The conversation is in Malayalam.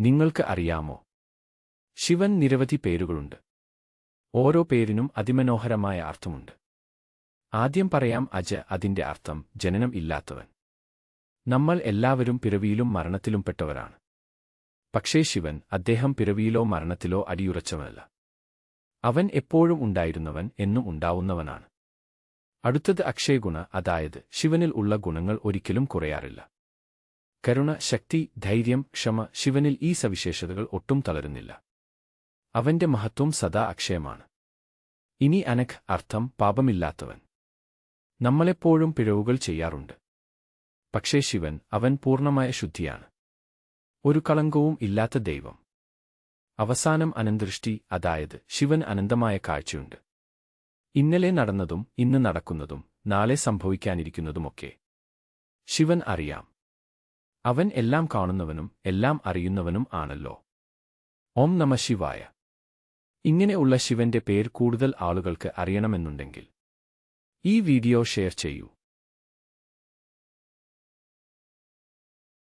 നിങ്ങൾക്ക് അറിയാമോ? ശിവൻ നിരവധി പേരുകളുണ്ട്. ഓരോ പേരിനും അതിമനോഹരമായ അർത്ഥമുണ്ട്. ആദ്യം പറയാം അജ അതിന്റെ അർത്ഥം ജനനം ഇല്ലാത്തവൻ. നമ്മൾ എല്ലാവരും പിറവിയിലും മരണത്തിലും പെട്ടവരാണ്. പക്ഷേ ശിവൻ അദ്ദേഹം പിറവിയിലോ മരണത്തിലോ അടിയുറച്ചവനല്ല. അവൻ എപ്പോഴും ഉണ്ടായിരുന്നവൻ എന്നും ഉണ്ടാവുന്നവനാണ്. അടുത്തത് അക്ഷയഗുണ അതായത് ശിവനിൽ ഉള്ള ഗുണങ്ങൾ ഒരിക്കലും കുറയാറില്ല. കരുണ ശക്തി ധൈര്യം ക്ഷമ ശിവനിൽ ഈ സവിശേഷതകൾ ഒട്ടും തളരുന്നില്ല. അവന്റെ മഹത്വം സദാ അക്ഷയമാണ്. ഇനി അനഖ് അർത്ഥം പാപമില്ലാത്തവൻ. നമ്മളെപ്പോഴും പിഴവുകൾ ചെയ്യാറുണ്ട്. പക്ഷേ ശിവൻ അവൻ പൂർണമായ ശുദ്ധിയാണ്. ഒരു കളങ്കവും ഇല്ലാത്ത ദൈവം. അവസാനം അനന്തൃഷ്ടി അതായത് ശിവൻ അനന്തമായ കാഴ്ചയുണ്ട്. ഇന്നലെ നടന്നതും ഇന്ന് നടക്കുന്നതും നാളെ സംഭവിക്കാനിരിക്കുന്നതുമൊക്കെ. ശിവൻ അറിയാം. അവൻ എല്ലാം കാണുന്നവനും എല്ലാം അറിയുന്നവനും ആണല്ലോ. ഓം നമ ശിവായ. ഇങ്ങനെയുള്ള ശിവന്റെ പേർ കൂടുതൽ ആളുകൾക്ക് അറിയണമെന്നുണ്ടെങ്കിൽ ഈ വീഡിയോ ഷെയർ ചെയ്യൂ.